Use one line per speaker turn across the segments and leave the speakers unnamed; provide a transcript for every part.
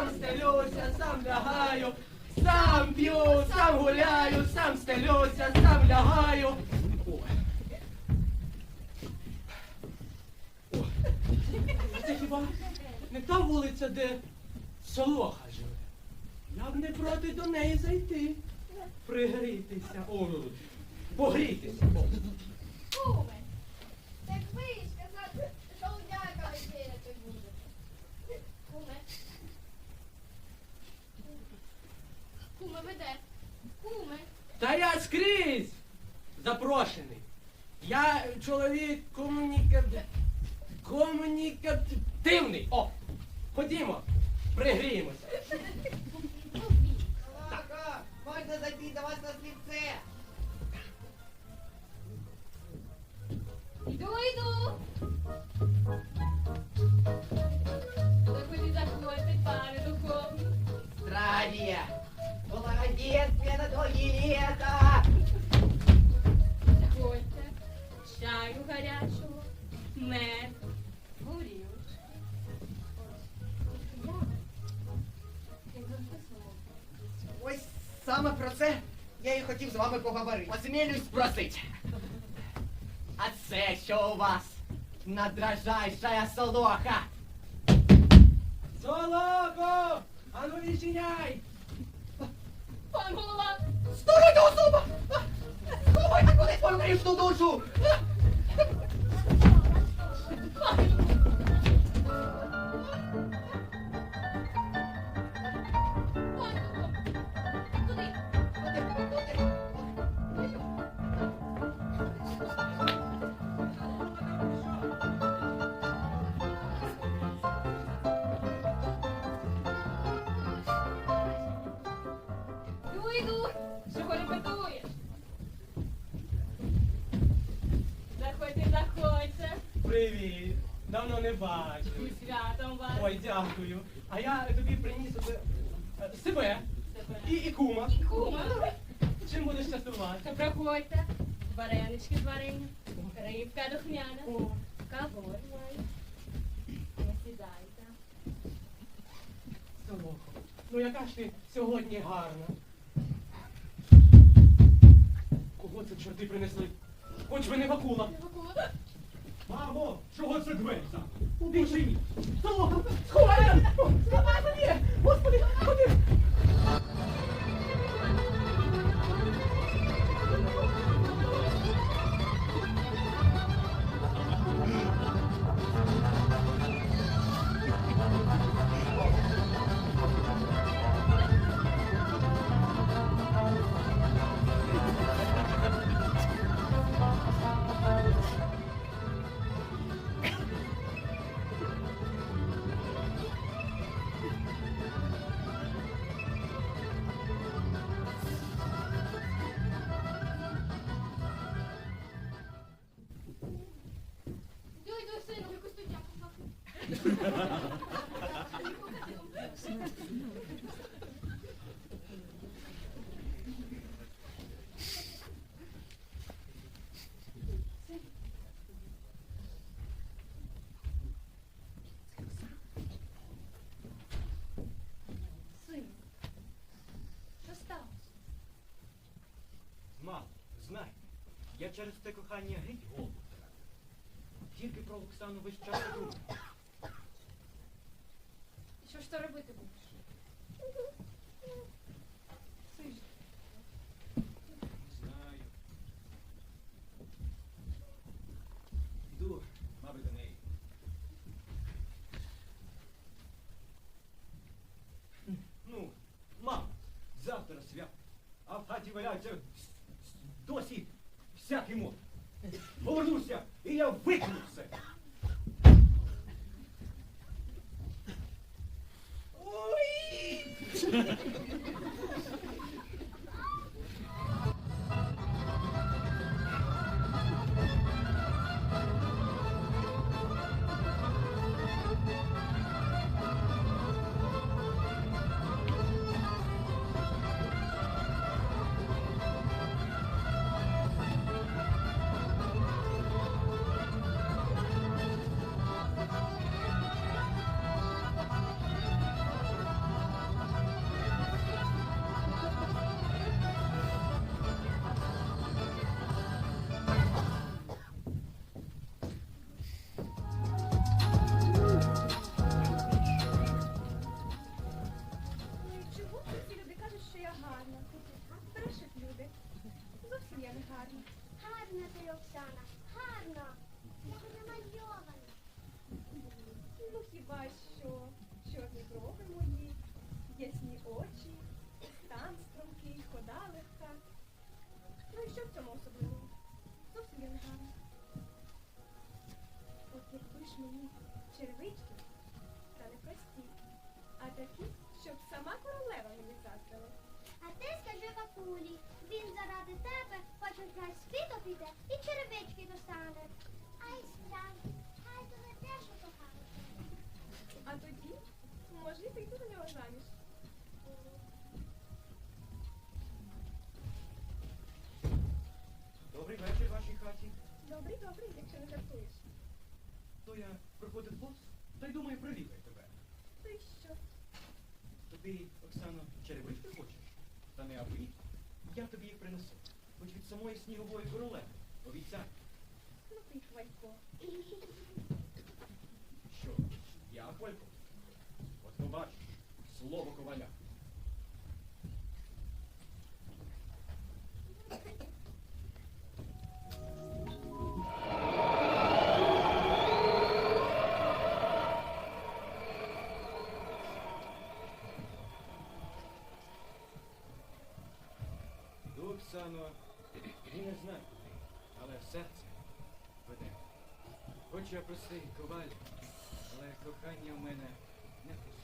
сам стелюся, сам лягаю, сам п'ю, сам гуляю, сам стелюся, сам лягаю. А це хіба не та вулиця, де Солоха живе? Я б не проти до неї зайти. Пригрітися. О, погрітися. О.
Куме, так ви казали, що у дяка вечеряти будете. Куме. Веде. Куме.
Та я скрізь запрошений. Я чоловік комуніка... комунікативний. О, ходімо, пригріємося.
Лака, можна зайти до вас на слівце.
Іду, іду.
Долгие!
Заходьте. Чаю гарячого, мед, горілочки.
Ось саме про це я і хотів з вами поговорити. Осмілюсь спросить. А це що у вас? Надрожайшая солоха!
Солоко! Ану відчиняй!
Пан голова,
Старуйте особа! Сховайте кудись свою грішну душу!
Себе і, і кума.
Кума.
Чим будеш частувати?
То проходьте. Варенички з варенням. Рибка духмяна.
О,
Кавор маю. Не сідайте.
Солохо, ну яка ж ти сьогодні гарна. Кого це чорти принесли? Хоч би не вакула.
Мамо, чого це дверця?
不必迟
疑，走，出来了！什么八，我
死你，я через те кохання геть голову втратив. Тільки про Оксану весь час. І
що ж то робити будеш? Сину,
Знаю. Йду, мабуть, до неї. Ну, мамо, завтра свят, а в хаті валяються
брови мої, ясні очі, стан стрункий, хода легка. Ну і що в цьому особливого? Зовсім я не гарна. От якби ж мені черевички, та не прості, а такі, щоб сама королева мені заздрила.
А ти скажи папулі, він заради тебе хоч у край світу піде і черевички достане. Ай, справді, хай тебе теж кохає.
А тоді, може, і вийду за нього заміж.
Добрий вечір вашій хаті.
Добрий, добрий, якщо не жартуєш.
То я проходив повз, та й думаю, привітаю тебе.
Й що?
То ти, Оксано, черевички хочеш? Та не аби. Я тобі їх принесу. Хоч від самої снігової королеви. Обіцяй.
Ну ти хвалько.
Що? Я Хвалько? Побачиш, слово коваля. Оксано, і не знаю куди, але серце веде. Хоч я простий коваль, але кохання в мене не пише.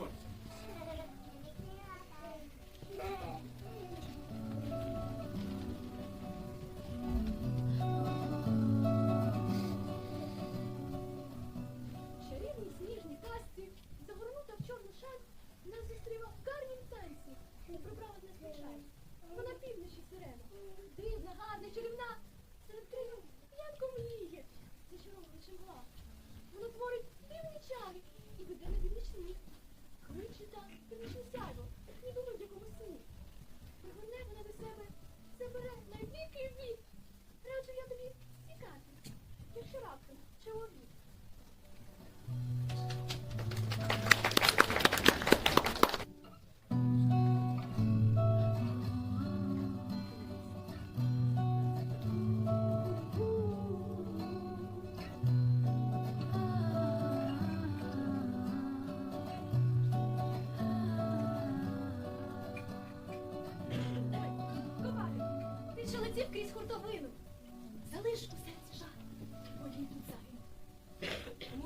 Це
якщо раптом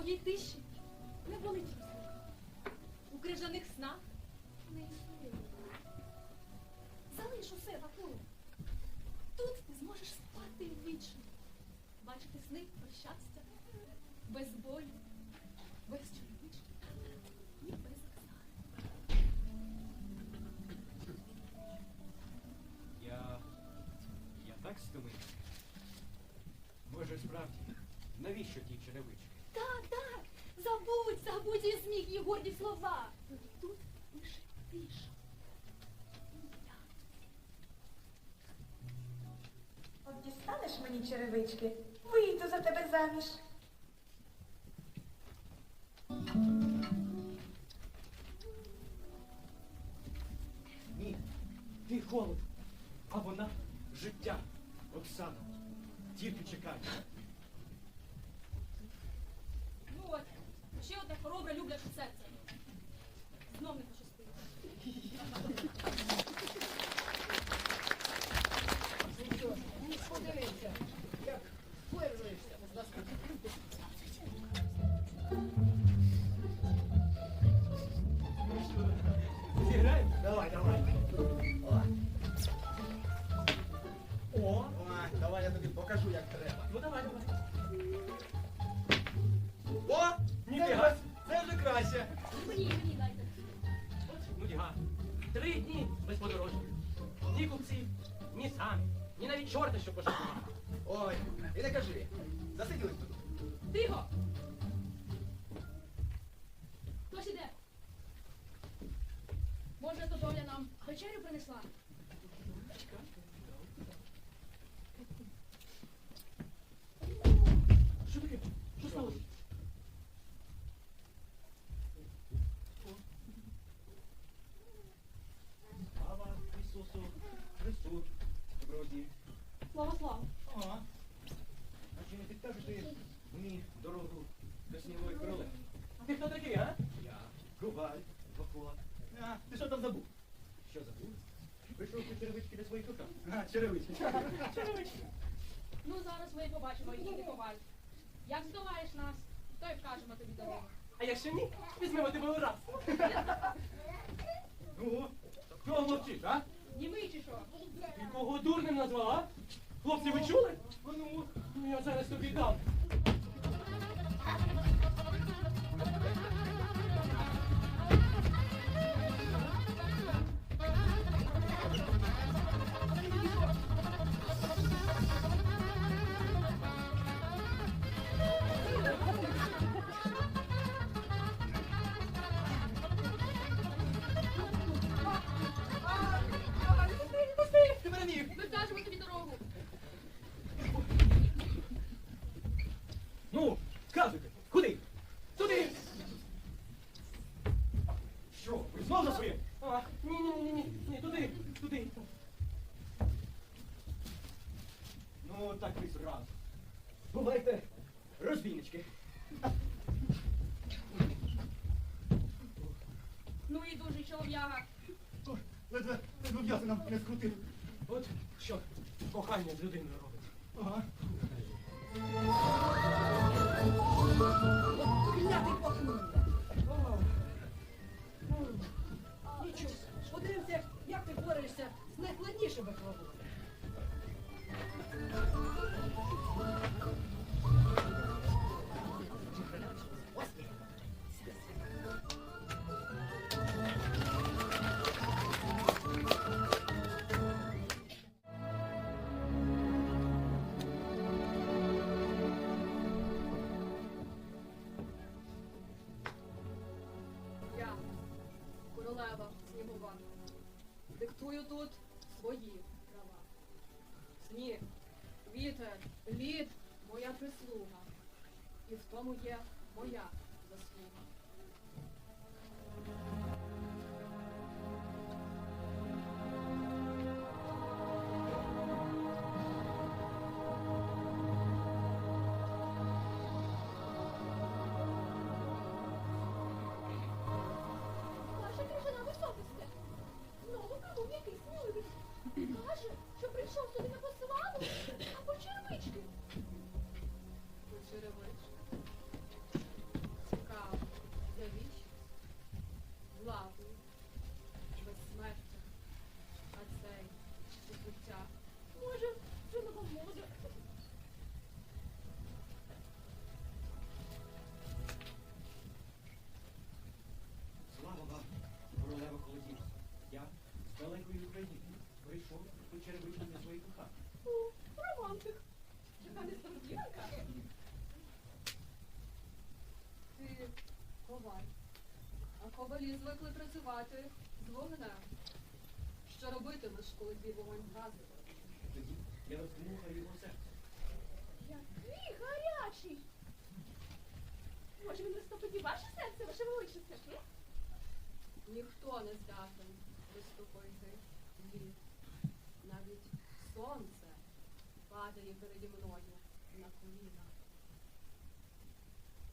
У тиші не болить розлука. У крижаних снах не існує. Залиш усе вакуум. Тут ти зможеш спати вічно. Бачити сни про щастя, без болю, без чоловічки і без.
Я. так стомився. Може, справді, навіщо ті черевички?
Забудь сміх і горді слова. Тут лише тиша.
От дістанеш мені черевички, вийду за тебе заміж.
Ні, ти холод,
Давай, давай. О.
О,
давай я тобі покажу, як треба.
ну давай, давай. Черевички. Черевички.
Ну, зараз ми і побачимо, який ти коваль. Як здолаєш нас, то й вкажемо тобі дорогу.
А якщо ні, візьмемо тебе у раз.
Ну, чого мовчиш, а?
Німий чи що?
Ти кого дурним назвала? Хлопці, ви чули?
Ну,
Ну я зараз тобі дам.
Не скрутили.
От що кохання з людиною робить.
Ага.
Клятий похмуря. Нічого, подивимося, як ти борешся з найскладнішими хворобами.
Диктую тут свої права. Сніг, вітер, лід моя прислуга. І в тому є моя заслуга. Звикли працювати з вогнем. Що робитимеш, коли твій вогонь?
Тоді я роздмухаю його серце.
Який гарячий. Може, він розтопить і ваше серце, ваше величество? м?
Ніхто не здатен виступити лід. Навіть сонце падає переді мною на коліна.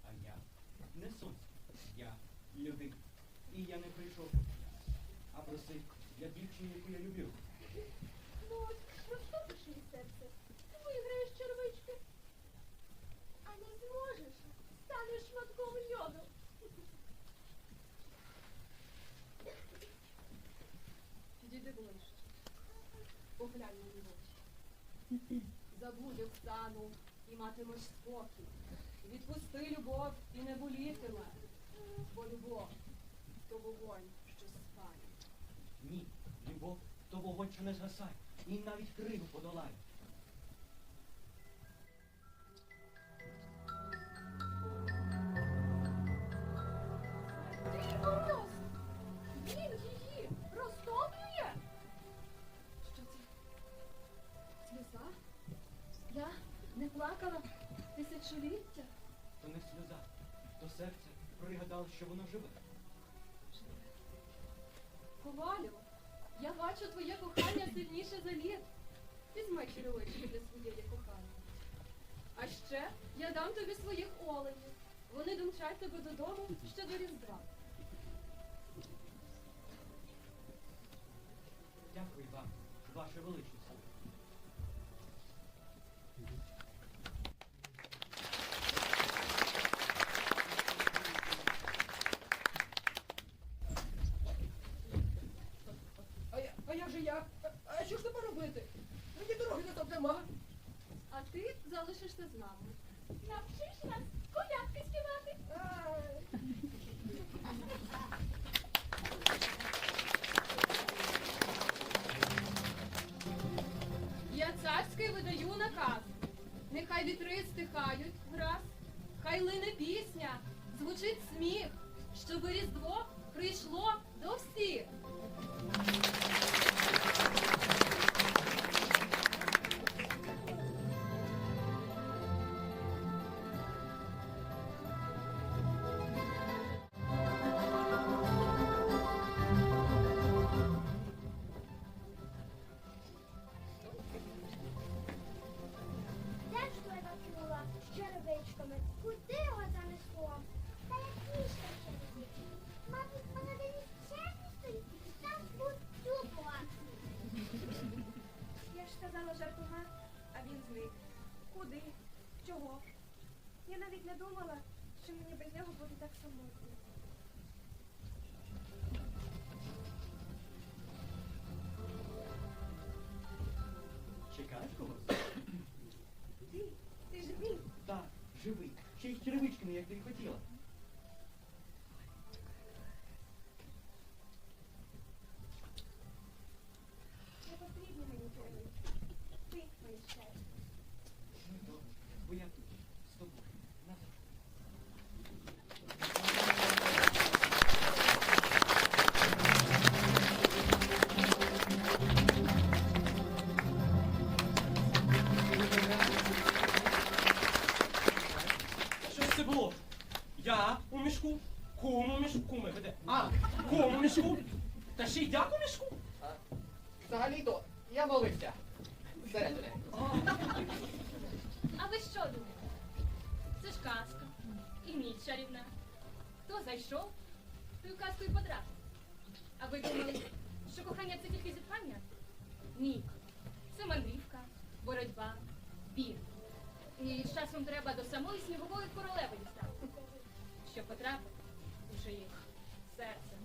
А я не сонце. Я людина. І я не прийшов, а просив для дівчини, яку я люблю.
Ну, от, розтопиш її серце, виграєш червички. А не зможеш, станеш шматком льоду.
Підійди ближче. Поглянь мені в очі. Забудь Оксану і матимеш спокій. Відпусти любов і не болітиме. Бо любов то вогонь, що спає.
Ні, любов, то вогонь, що не згасає, і навіть криву подолає.
Ти Мороз! Він її розтоплює. Що це? Сльоза?
Я не плакала тисячоліття.
То не сльоза, то серце пригадало, що воно живе.
Я бачу твоє кохання сильніше за лід. Візьми черевички для своєї кохання. А ще я дам тобі своїх оленів. Вони домчать тебе додому ще до Різдва.
Дякую вам, ваше величність.
Нехай вітри стихають враз, хай лине пісня, звучить сміх, щоб різдво прийшло до всіх.
Quindi questi Зсередини.
А ви що думаєте? Це ж казка. І ніч чарівна. Хто зайшов, той і потрапив. А ви думали, що кохання це тільки зітхання? Ні. Це мандрівка, боротьба, біг. І з часом треба до самої снігової королеви дістати. Щоб потрапити у чиїх серце.